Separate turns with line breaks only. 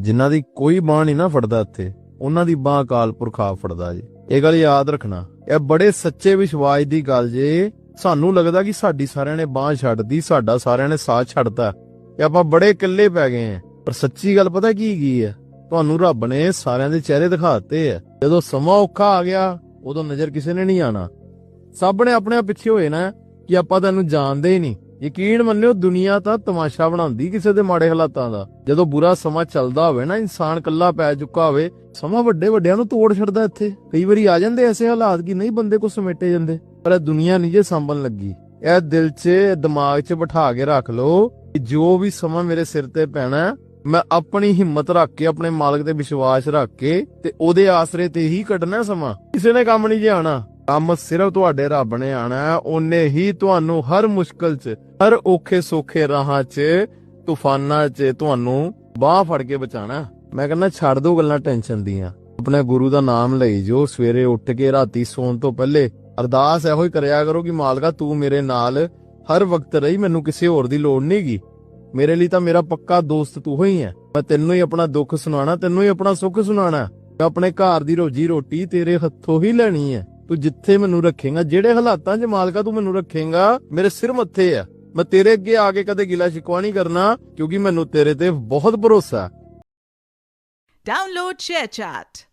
ਜਿਨ੍ਹਾਂ ਦੀ ਕੋਈ ਬਾਹ ਨਹੀਂ ਨਾ ਫੜਦਾ ਇੱਥੇ, ਉਹਨਾਂ ਦੀ ਬਾਹ ਅਕਾਲ ਪੁਰਖ ਆਪ ਫੜਦਾ ਜੀ। ਇਹ ਗੱਲ ਯਾਦ ਰੱਖਣਾ। ਇਹ ਬੜੇ ਸੱਚੇ ਵਿਸ਼ਵਾਸ ਦੀ ਗੱਲ ਜੇ। ਸਾਨੂੰ ਲੱਗਦਾ ਕਿ ਸਾਡੀ ਸਾਰਿਆਂ ਨੇ ਬਾਹ ਛੱਡਦੀ ਸਾਡਾ ਸਾਰਿਆਂ ਨੇ ਸਾਥ ਛੱਡਤਾ। ਕਿ ਆਪਾਂ ਬੜੇ ਇਕੱਲੇ ਪੈ ਗਏ ਆ। ਪਰ ਸੱਚੀ ਗੱਲ ਪਤਾ ਕੀ ਕੀ ਹੈ ਤੁਹਾਨੂੰ ਰੱਬ ਨੇ ਸਾਰਿਆਂ ਦੇ ਚਿਹਰੇ ਦਿਖਾਤੇ ਆ। ਜਦੋਂ ਸਮਾਂ ਔਖਾ ਆ ਗਿਆ, ਉਦੋਂ ਨਜ਼ਰ ਕਿਸੇ ਨੇ ਨਹੀਂ ਆਣਾ ਸਭ ਨੇ ਆਪਣੇ ਆਪ ਪਿੱਛੇ ਹੋਏ ਨਾ ਕਿ ਆਪਾਂ ਤੈਨੂੰ ਜਾਣਦੇ ਹੀ ਨਹੀਂ। ਯਕੀਨ ਮੰਨਿਓ, ਦੁਨੀਆ ਤਾਂ ਤਮਾਸ਼ਾ ਬਣਾਉਂਦੀ ਕਿਸੇ ਦੇ ਮਾੜੇ ਹਾਲਾਤਾਂ ਦਾ। ਜਦੋਂ ਬੁਰਾ ਸਮਾਂ ਚੱਲਦਾ ਹੋਵੇ ਨਾ, ਇਨਸਾਨ ਕੱਲਾ ਪੈ ਚੁੱਕਾ ਹੋਵੇ, ਸਮਾਂ ਵੱਡੇ ਵੱਡਿਆਂ ਨੂੰ ਤੋੜ ਛੱਡਦਾ ਇੱਥੇ। ਕਈ ਵਾਰੀ ਆ ਜਾਂਦੇ ਐਸੇ ਹਾਲਾਤ ਕਿ ਨਹੀਂ, ਬੰਦੇ ਕੋ ਸਮੇਟੇ ਜਾਂਦੇ। ਪਰ ਇਹ ਦੁਨੀਆ ਨਹੀਂ ਜੇ ਸੰਭਲਣ ਲੱਗੀ। ਇਹ ਦਿਲ 'ਚ ਦਿਮਾਗ 'ਚ ਬਿਠਾ ਕੇ ਰੱਖ ਲਓ ਕਿ ਜੋ ਵੀ ਸਮਾਂ ਮੇਰੇ ਸਿਰ ਤੇ ਪੈਣਾ ਮੈਂ ਆਪਣੀ ਹਿੰਮਤ ਰੱਖ ਕੇ, ਆਪਣੇ ਮਾਲਕ ਤੇ ਵਿਸ਼ਵਾਸ ਰੱਖ ਕੇ ਤੇ ਉਹਦੇ ਆਸਰੇ ਤੇ ਹੀ ਕੱਢਣਾ ਸਮਾਂ। ਕਿਸੇ ਨੇ ਕੰਮ ਨਹੀਂ ਜਾਣਾ ਕੰਮ ਸਿਰਫ ਤੁਹਾਡੇ ਰੱਬ ਨੇ ਆਣਾ ਹੈ, ਉਹਨੇ ਹੀ ਤੁਹਾਨੂੰ ਹਰ ਮੁਸ਼ਕਲ 'ਚ, ਹਰ ਔਖੇ ਸੌਖੇ ਰਾਹਾਂ 'ਚ, ਤੂਫਾਨਾਂ 'ਚ ਤੁਹਾਨੂੰ ਬਾਹ ਫੜ ਕੇ ਬਚਾਣਾ ਮੈਂ ਕਹਿੰਦਾ ਛੱਡ ਦੋ ਗੱਲਾਂ ਟੈਨਸ਼ਨ ਦੀਆਂ। ਆਪਣੇ ਗੁਰੂ ਦਾ ਨਾਮ ਲਈ ਜੋ ਸਵੇਰੇ ਉੱਠ ਕੇ ਰਾਤੀ ਸੌਣ ਤੋਂ ਪਹਿਲੇ ਅਰਦਾਸ ਇਹੋ ਹੀ ਕਰਿਆ ਕਰੋ ਕਿ ਮਾਲਕਾ ਤੂੰ ਮੇਰੇ ਨਾਲ ਹਰ ਵਕਤ ਰਹੀ, ਮੈਨੂੰ ਕਿਸੇ ਹੋਰ ਦੀ ਲੋੜ ਨਹੀਂਗੀ ਮੇਰੇ ਲਈ ਤਾਂ ਮੇਰਾ ਪੱਕਾ ਦੋਸਤ ਤੂੰ ਹੀ ਹੈ। ਮੈਂ ਤੈਨੂੰ ਹੀ ਆਪਣਾ ਦੁੱਖ ਸੁਣਾਣਾ ਤੈਨੂੰ ਹੀ ਆਪਣਾ ਸੁੱਖ ਸੁਣਾਣਾ ਮੈਂ ਆਪਣੇ ਘਰ ਦੀ ਰੋਜੀ ਰੋਟੀ ਤੇਰੇ ਹੱਥੋਂ ਹੀ ਲੈਣੀ ਹੈ। ਤੂੰ ਜਿੱਥੇ ਮੈਨੂੰ ਰੱਖੇਗਾ, ਜਿਹੜੇ ਹਾਲਾਤਾਂ 'ਚ ਮਾਲਕਾ ਤੂੰ ਮੈਨੂੰ ਰੱਖੇਗਾ, ਮੇਰੇ ਸਿਰ ਮੱਥੇ ਆ ਮੈਂ ਤੇਰੇ ਅੱਗੇ ਆ ਕੇ ਕਦੇ ਗਿਲਾ ਸ਼ਿਕਵਾ ਨਹੀਂ ਕਰਨਾ, ਕਿਉਂਕਿ ਮੈਨੂੰ ਤੇਰੇ ਤੇ ਬਹੁਤ ਭਰੋਸਾ ਡਾਊਨਲੋਡ
Download ShareChat.